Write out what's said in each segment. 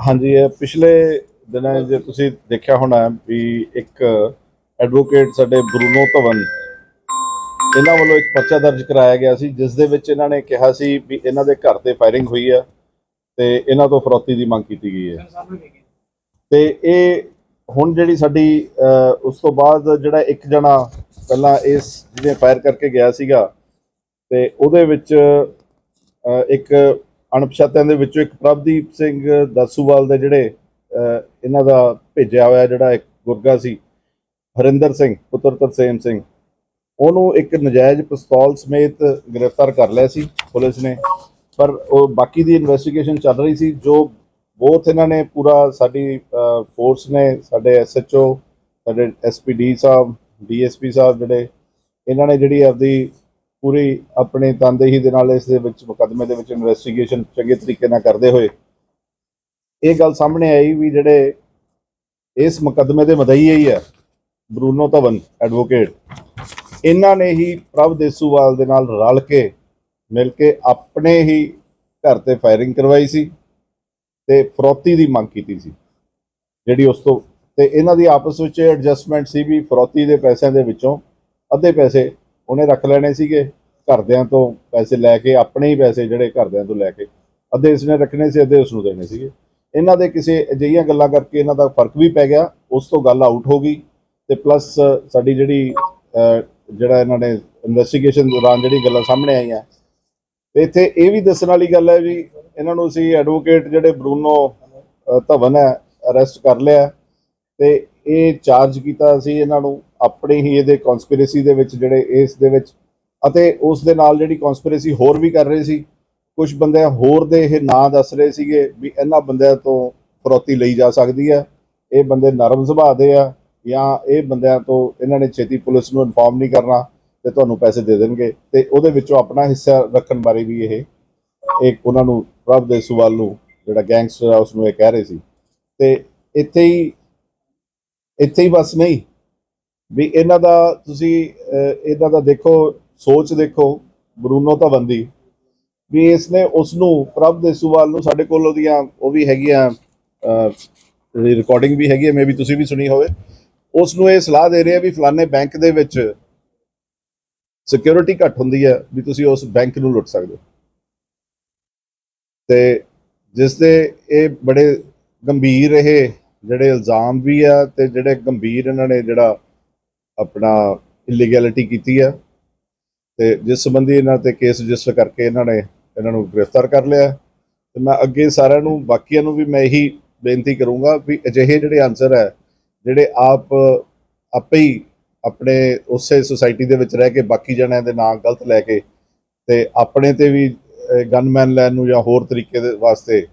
ਹਾਂਜੀ, ਇਹ ਪਿਛਲੇ ਦਿਨਾਂ ਜੇ ਤੁਸੀਂ ਦੇਖਿਆ ਹੋਣਾ ਵੀ ਇੱਕ ਐਡਵੋਕੇਟ ਸਾਡੇ ਬਰੂਨੋ ਧਵਨ, ਇਹਨਾਂ ਵੱਲੋਂ ਇੱਕ ਪਰਚਾ ਦਰਜ ਕਰਾਇਆ ਗਿਆ ਸੀ, ਜਿਸ ਦੇ ਵਿੱਚ ਇਹਨਾਂ ਨੇ ਕਿਹਾ ਸੀ ਵੀ ਇਹਨਾਂ ਦੇ ਘਰ ਤੇ ਫਾਇਰਿੰਗ ਹੋਈ ਆ ਤੇ ਇਹਨਾਂ ਤੋਂ ਫਰੋਤੀ ਦੀ ਮੰਗ ਕੀਤੀ ਗਈ ਹੈ। ਤੇ ਇਹ ਹੁਣ ਜਿਹੜੀ ਸਾਡੀ ਉਸ ਤੋਂ ਬਾਅਦ ਜਿਹੜਾ ਇੱਕ ਜਣਾ ਪਹਿਲਾਂ ਇਸ ਜਿਹਨੇ ਫਾਇਰ ਕਰਕੇ ਗਿਆ ਸੀਗਾ ਤੇ ਉਹਦੇ ਵਿੱਚ ਇੱਕ ਅਣਪਛਾਤਿਆਂ ਦੇ ਵਿੱਚੋਂ ਇੱਕ ਪ੍ਰਭਦੀਪ ਸਿੰਘ ਦਾਸੂਵਾਲ ਦੇ ਜਿਹੜੇ ਇਹਨਾਂ ਦਾ ਭੇਜਿਆ ਹੋਇਆ ਜਿਹੜਾ ਇੱਕ ਗੁਰਗਾ ਸੀ, ਹਰਿੰਦਰ ਸਿੰਘ, ਪੁੱਤਰ ਤਰਸੇਮ ਸਿੰਘ। ਉਹਨੂੰ ਇੱਕ ਨਜਾਇਜ਼ ਪਿਸਤੌਲ ਸਮੇਤ ਗ੍ਰਿਫਤਾਰ ਕਰ ਲਿਆ ਸੀ ਪੁਲਿਸ ਨੇ। ਪਰ ਉਹ ਬਾਕੀ ਦੀ ਇਨਵੈਸਟੀਗੇਸ਼ਨ ਚੱਲ ਰਹੀ ਸੀ, ਜੋ ਬਹੁਤ ਇਹਨਾਂ ਨੇ ਪੂਰਾ ਸਾਡੀ ਫੋਰਸ ਨੇ, ਸਾਡੇ ਐਸਐਚਓ ਸਾਡੇ ਐਸਪੀਡੀ ਸਾਹਿਬ ਡੀਐਸਪੀ ਸਾਹਿਬ ਜਿਹੜੇ, ਇਹਨਾਂ ਨੇ ਜਿਹੜੀ ਆਪਦੀ ਪੂਰੀ ਆਪਣੇ ਤਨਦੇਹੀ ਦੇ ਨਾਲ ਇਸ ਦੇ ਵਿੱਚ, ਮੁਕੱਦਮੇ ਦੇ ਵਿੱਚ ਇਨਵੈਸਟੀਗੇਸ਼ਨ ਚੰਗੇ ਤਰੀਕੇ ਨਾਲ ਕਰਦੇ ਹੋਏ, ਇਹ ਗੱਲ ਸਾਹਮਣੇ ਆਈ ਵੀ ਜਿਹੜੇ ਇਸ ਮੁਕੱਦਮੇ ਦੇ ਮਦਈ ਹੀ ਹੈ, ਬਰੂਨੋ ਧਵਨ ਐਡਵੋਕੇਟ ਇਹਨਾਂ ਨੇ ਹੀ ਪ੍ਰਭ ਦੇਸੂਵਾਲ ਦੇ ਨਾਲ ਰਲ ਕੇ, ਮਿਲ ਕੇ ਆਪਣੇ ਹੀ ਘਰ ਤੇ ਫਾਇਰਿੰਗ ਕਰਵਾਈ ਸੀ ਤੇ ਫਰੌਤੀ ਦੀ ਮੰਗ ਕੀਤੀ ਸੀ। ਜਿਹੜੀ ਉਸ ਤੋਂ, ਤੇ ਇਹਨਾਂ ਦੀ ਆਪਸ ਵਿੱਚ ਐਡਜਸਟਮੈਂਟ ਸੀ ਵੀ ਫਰੋਤੀ ਦੇ ਪੈਸਿਆਂ ਦੇ ਵਿੱਚੋਂ ਅੱਧੇ ਪੈਸੇ ਉਹਨੇ ਰੱਖ ਲੈਣੇ ਸੀਗੇ ਘਰਦਿਆਂ ਤੋਂ ਪੈਸੇ ਲੈ ਕੇ, ਆਪਣੇ ਹੀ ਪੈਸੇ ਜਿਹੜੇ ਘਰਦਿਆਂ ਤੋਂ ਲੈ ਕੇ। ਅੱਧੇ ਇਸਨੇ ਰੱਖਣੇ ਸੀ, ਅੱਧੇ ਉਸ ਨੂੰ ਦੇਣੇ ਸੀਗੇ। ਇਹਨਾਂ ਦੇ ਕਿਸੇ ਅਜਿਹੀਆਂ ਗੱਲਾਂ ਕਰਕੇ ਇਹਨਾਂ ਦਾ ਫ਼ਰਕ ਵੀ ਪੈ ਗਿਆ, ਉਸ ਤੋਂ ਗੱਲ ਆਊਟ ਹੋ ਗਈ। ਤੇ ਪਲੱਸ ਸਾਡੀ ਜਿਹੜੀ ਜਿਹੜਾ ਇਹਨਾਂ ਨੇ ਇਨਵੈਸਟੀਗੇਸ਼ਨ ਦੌਰਾਨ ਜਿਹੜੀ ਗੱਲਾਂ ਸਾਹਮਣੇ ਆਈਆਂ। ਤੇ ਇੱਥੇ ਇਹ ਵੀ ਦੱਸਣ ਵਾਲੀ ਗੱਲ ਹੈ ਵੀ ਇਹਨਾਂ ਨੂੰ ਅਸੀਂ ਐਡਵੋਕੇਟ ਜਿਹੜੇ ਬਰੂਨੋ ਧਵਨ ਹੈ ਅਰੈਸਟ ਕਰ ਲਿਆ। ਤੇ ਇਹ ਚਾਰਜ ਕੀਤਾ ਸੀ ਇਹਨਾਂ ਨੂੰ ਆਪਣੇ ਹੀ ਇਹਦੇ ਕਨਸਪੀਰੇਸੀ ਦੇ ਵਿੱਚ ਜਿਹੜੇ ਇਸ ਦੇ ਵਿੱਚ। ਅਤੇ ਉਸ ਦੇ ਨਾਲ ਜਿਹੜੀ ਕਨਸਪੀਰੇਸੀ ਹੋਰ ਵੀ ਕਰ ਰਹੇ ਸੀ ਕੁਝ ਬੰਦੇ ਹੋਰ ਦੇ ਇਹ ਨਾਂ ਦੱਸ ਰਹੇ ਸੀਗੇ ਵੀ ਇਹਨਾਂ ਬੰਦਿਆਂ ਤੋਂ ਫਰੋਤੀ ਲਈ ਜਾ ਸਕਦੀ ਹੈ। ਇਹ ਬੰਦੇ ਨਰਮ ਸੁਭਾਅ ਦੇ ਆ ਜਾਂ ਇਹ ਬੰਦਿਆਂ ਤੋਂ ਇਹਨਾਂ ਨੇ ਛੇਤੀ ਪੁਲਿਸ ਨੂੰ ਇਨਫਾਰਮ ਨਹੀਂ ਕਰਨਾ ਤੇ ਤੁਹਾਨੂੰ ਪੈਸੇ ਦੇ ਦੇਣਗੇ। ਤੇ ਉਹਦੇ ਵਿੱਚੋਂ ਆਪਣਾ ਹਿੱਸਾ ਰੱਖਣ ਬਾਰੇ ਵੀ ਇਹ ਇੱਕ ਉਹਨਾਂ ਨੂੰ ਪ੍ਰਭ ਦੇ ਸੁਵਾਲ ਨੂੰ ਜਿਹੜਾ ਗੈਂਗਸਟਰ ਆ ਉਸ ਨੂੰ ਇਹ ਕਹਿ ਰਹੇ ਸੀ। ਤੇ ਇੱਥੇ ਹੀ ਇੱਥੇ ਹੀ ਬਸ ਨਹੀਂ। ਵੀ ਇਹਨਾਂ ਦਾ ਤੁਸੀਂ ਇਹਨਾਂ ਦਾ ਦੇਖੋ ਸੋਚ ਦੇਖੋ ਬਰੂਨੋ ਬੰਦੀ। ਵੀ ਇਸ ਨੇ ਉਸ ਨੂੰ ਪ੍ਰਭ ਦੇ ਸੁਵਾਲ ਨੂੰ ਸਾਡੇ ਕੋਲ ਉਹਦੀਆਂ ਉਹ ਵੀ ਹੈਗੀਆਂ ਅਹ, ਰਿਕਾਰਡਿੰਗ ਵੀ ਹੈਗੀ ਹੈ ਮੇਬੀ ਤੁਸੀਂ ਵੀ ਸੁਣੀ ਹੋਵੇ। ਉਸ ਨੂੰ ਇਹ ਸਲਾਹ ਦੇ ਰਿਹਾ ਵੀ ਫਲਾਣੇ ਬੈਂਕ ਦੇ ਵਿੱਚ ਸਿਕਿਉਰਿਟੀ ਘੱਟ ਹੁੰਦੀ ਹੈ ਵੀ ਤੁਸੀਂ ਉਸ ਬੈਂਕ ਨੂੰ ਲੁੱਟ ਸਕਦੇ ਹੋ। ਤੇ ਜਿਸ ਦੇ ਇਹ ਬੜੇ ਗੰਭੀਰ ਇਹ ਜਿਹੜੇ ਇਲਜ਼ਾਮ ਵੀ ਆ ਤੇ ਜਿਹੜੇ ਗੰਭੀਰ ਇਹਨਾਂ ਨੇ ਜਿਹੜਾ ਆਪਣਾ ਇਲੀਗੈਲਿਟੀ ਕੀਤੀ ਆ ਤੇ ਜਿਸ ਸੰਬੰਧੀ ਇਹਨਾਂ ਤੇ ਕੇਸ ਰਜਿਸਟਰ ਕਰਕੇ ਇਹਨਾਂ ਨੇ ਇਹਨਾਂ ਨੂੰ ਗ੍ਰਿਫਤਾਰ ਕਰ ਲਿਆ। ਤੇ ਮੈਂ ਅੱਗੇ ਸਾਰਿਆਂ ਨੂੰ, ਬਾਕੀਆਂ ਨੂੰ ਵੀ ਮੈਂ ਇਹੀ ਬੇਨਤੀ ਕਰੂੰਗਾ ਵੀ ਅਜਿਹੇ ਜਿਹੜੇ ਆਨਸਰ ਹੈ ਜਿਹੜੇ ਆਪ ਆਪੇ ਹੀ ਆਪਣੇ ਉਸੇ ਸੁਸਾਇਟੀ ਦੇ ਵਿੱਚ ਰਹਿ ਕੇ ਬਾਕੀ ਜਣਿਆਂ ਦੇ ਨਾਂ ਗਲਤ ਲੈ ਕੇ ਤੇ ਆਪਣੇ ਤੇ ਵੀ ਗਨਮੈਨ ਲੈਣ ਨੂੰ ਜਾਂ ਹੋਰ ਤਰੀਕੇ ਦੇ ਵਾਸਤੇ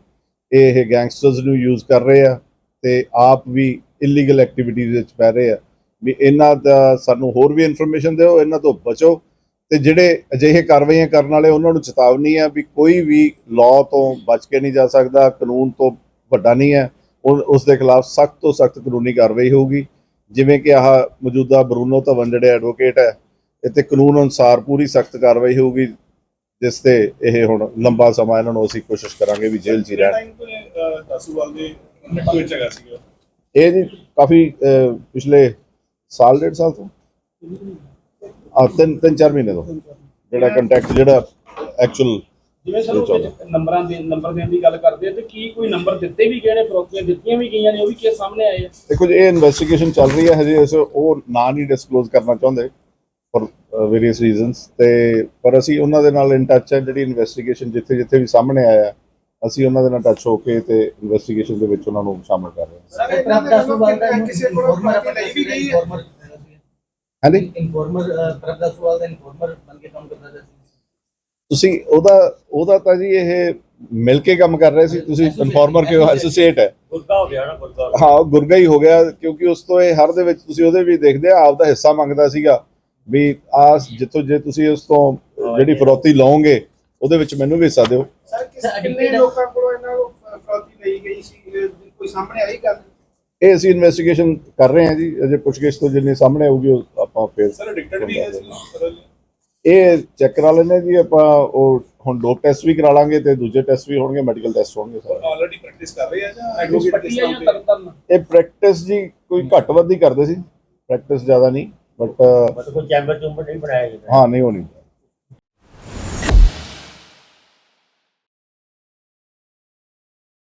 ਇਹ ਗੈਂਗਸਟਰਸ ਨੂੰ ਯੂਜ਼ ਕਰ ਰਹੇ ਆ। ਤੇ ਆਪ ਵੀ ਇਲੀਗਲ ਐਕਟੀਵਿਟੀਜ਼ ਵਿੱਚ ਪੈ ਰਹੇ ਆ। ਵੀ ਇਹਨਾਂ ਦਾ ਸਾਨੂੰ ਹੋਰ ਵੀ ਇਨਫੋਰਮੇਸ਼ਨ ਦਿਓ, ਇਹਨਾਂ ਤੋਂ ਬਚੋ ਤੇ ਜਿਹੜੇ ਅਜਿਹੇ ਕਾਰਵਾਈਆਂ ਕਰਨ ਵਾਲੇ, ਉਹਨਾਂ ਨੂੰ ਚੇਤਾਵਨੀ ਹੈ ਵੀ ਕੋਈ ਵੀ ਲਾਅ ਤੋਂ ਬਚ ਕੇ ਨਹੀਂ ਜਾ ਸਕਦਾ, ਕਾਨੂੰਨ ਤੋਂ ਵੱਡਾ ਨਹੀਂ ਹੈ। ਉਹ- ਉਸ ਦੇ ਖਿਲਾਫ ਸਖਤ ਤੋਂ ਸਖਤ ਕਾਨੂੰਨੀ ਕਾਰਵਾਈ ਹੋਊਗੀ। ਜਿਵੇਂ ਕਿ ਆਹ ਮੌਜੂਦਾ ਬਰੂਨੋ ਧਵਨ ਜਿਹੜੇ ਐਡਵੋਕੇਟ ਹੈ, ਇੱਥੇ ਕਾਨੂੰਨ ਅਨੁਸਾਰ ਪੂਰੀ ਸਖਤ ਕਾਰਵਾਈ ਹੋਊਗੀ, ਜਿਸ ਤੇ ਇਹ ਹੁਣ ਲੰਬਾ ਸਮਾਂ ਇਹਨਾਂ ਨੂੰ ਅਸੀਂ ਕੋਸ਼ਿਸ਼ ਕਰਾਂਗੇ ਵੀ ਜੇਲ੍ਹ 'ਚ ਹੀ ਰਹਿਣ। ਵਿੱਚ ਹੈਗਾ ਸੀਗਾ ਇਹ ਜੀ ਕਾਫੀ ਅਹ, ਪਿਛਲੇ ਸਾਲ ਡੇਢ ਸਾਲ ਤੋਂ? ਆ ਤਿੰਨ ਤਿੰਨ ਚਾਰ ਮਹੀਨੇ ਤੋਂ। ਜਿਹੜਾ ਕੰਟੈਕਟ ਜਿਹੜਾ ਐਕਚੁਅਲ ਜਿਵੇਂ ਇਹ ਵਿੱਚ ਨੰਬਰਾਂ ਦੇ ਨੰਬਰ ਦੇਣ ਦੀ ਗੱਲ ਕਰਦੇ ਆ ਤੇ ਕੀ ਕੋਈ ਨੰਬਰ ਦਿੱਤੇ ਵੀ ਗਏ ਨੇ ਫਰੋਤੀਆਂ ਦਿੱਤੀਆਂ ਵੀ ਗਈਆਂ ਨੇ ਉਹ ਵੀ ਕੇਸ ਸਾਹਮਣੇ ਆਏ ਆ? ਦੇਖੋ ਜੀ ਇਹ ਇਨਵੈਸਟੀਗੇਸ਼ਨ ਚੱਲ ਰਹੀ ਹੈ ਹਜੇ ਅਸੀਂ ਉਹ ਨਾਂ ਨਹੀਂ ਡਿਸਕਲੋਜ਼ ਕਰਨਾ ਚਾਹੁੰਦੇ ਫॉर ਵੇਰੀਅਸ ਰੀਜ਼ਨਸ ਤੇ ਪਰ ਅਸੀਂ ਉਹਨਾਂ ਦੇ ਨਾਲ ਇਨ ਟੱਚ ਹੈ ਜਿਹੜੀ ਇਨਵੈਸਟੀਗੇਸ਼ਨ ਜਿੱਥੇ ਜਿੱਥੇ ਵੀ ਸਾਹਮਣੇ ਆਇਆ। ਅਸੀਂ ਉਹਨਾਂ ਦੇ ਨਾਲ ਟੱਚ ਹੋ ਕੇ ਤੇ ਇਨਵੈਸਟੀਗੇਸ਼ਨ ਦੇ ਵਿੱਚ ਉਹਨਾਂ ਨੂੰ ਸ਼ਾਮਲ ਕਰ ਰਹੇ ਹਾਂ। ਸਰ ਇਹਨਾਂ ਦੇ ਵੱਲੋਂ ਕਿਸੇ ਕੋਲੋਂ ਫਰੋਤੀ ਲਈ ਵੀ ਗਈ ਹੈ। ਹਾਂਜੀ? ਇਨਫੋਰਮਰ ਪ੍ਰਭਦਾ ਸੁਵਾਲ ਦਾ ਇਨਫੋਰਮਰ ਬਣ ਕੇ ਕੰਮ ਕਰਦਾ ਸੀ। ਤੁਸੀਂ ਉਹਦਾ ਉਹਦਾ ਤਾਂ ਜੀ ਇਹ ਮਿਲ ਕੇ ਕੰਮ ਕਰ ਰਹੇ ਸੀ। ਤੁਸੀਂ ਇਨਫਾਰਮਰ ਕਿਉਂ? ਐਸੋਸੀਏਟ ਹੈ। ਗੁਰਦਾ ਹੋ ਗਿਆ ਨਾ ਗੁਰਦਾ ਹਾਂ ਗੁਰਗਾ ਹੀ ਹੋ ਗਿਆ ਕਿਉਂਕਿ ਉਸ ਤੋਂ ਇਹ ਹਰ ਦੇ ਵਿੱਚ ਤੁਸੀਂ ਉਹਦੇ ਵੀ ਦੇਖਦੇ ਆ ਆਪ ਦਾ ਹਿੱਸਾ ਮੰਗਦਾ ਸੀਗਾ ਵੀ ਆ ਜਿੱਥੋਂ ਜੇ ਤੁਸੀਂ ਉਸ ਤੋਂ ਜਿਹੜੀ ਫਰੌਤੀ ਲਓਗੇ ਉਹਦੇ ਵਿੱਚ ਮੈਨੂੰ ਵੀ ਹਿੱਸਾ ਦਿਓ। ਕਿੰਨੇ ਲੋਕਾਂ ਕੋਲੋਂ ਇਹਨਾਂ ਨੂੰ ਫ- ਫਰੌਤੀ ਲਈ ਗਈ ਸੀ ਇਹ ਕੋਈ ਸਾਹਮਣੇ ਆਈ ਗੱਲ? ਇਹ ਅਸੀਂ ਇਨਵੈਸਟੀਗੇਸ਼ਨ ਕਰ ਰਹੇ ਹਾਂ ਜੀ ਅਜੇ ਪੁੱਛਗਿੱਛ ਤੋਂ ਜਿੰਨੀ ਸਾਹਮਣੇ ਆਊਗੀ ਉਹ ਆਪਾਂ ਫਿਰ ਸਰ ਐਡਿਕਟਡ ਵੀ ਹੈ ਇਹ ਚੈੱਕ ਕਰਾ ਲੈਣੇ ਜੀ ਆਪਾਂ ਉਹ ਹੁਣ ਡੋਪ ਟੈਸਟ ਵੀ ਕਰਾ ਲਾਂਗੇ ਤੇ ਦੂਜੇ ਟੈਸਟ ਵੀ ਹੋਣਗੇ ਮੈਡੀਕਲ ਟੈਸਟ ਹੋਣਗੇ ਸਾਰੇ। ਆਲਰੇਡੀ ਪ੍ਰੈਕਟਿਸ ਕਰ ਰਹੇ ਆ ਜਾਂ ਐਡਵੋਕੇਟ ਇਹ ਪ੍ਰੈਕਟਿਸ ਜੀ ਕੋਈ ਘੱਟ ਵੱਧ ਹੀ ਕਰਦੇ ਸੀ ਪ੍ਰੈਕਟਿਸ ਜ਼ਿਆਦਾ ਨਹੀਂ ਬਟ ਕੋਈ ਚੈਂਬਰ ਚੁੰਬਰ ਨਹੀਂ ਬਣਾਇਆ ਹਾਂ ਨਹੀਂ ਹੋਣੀ।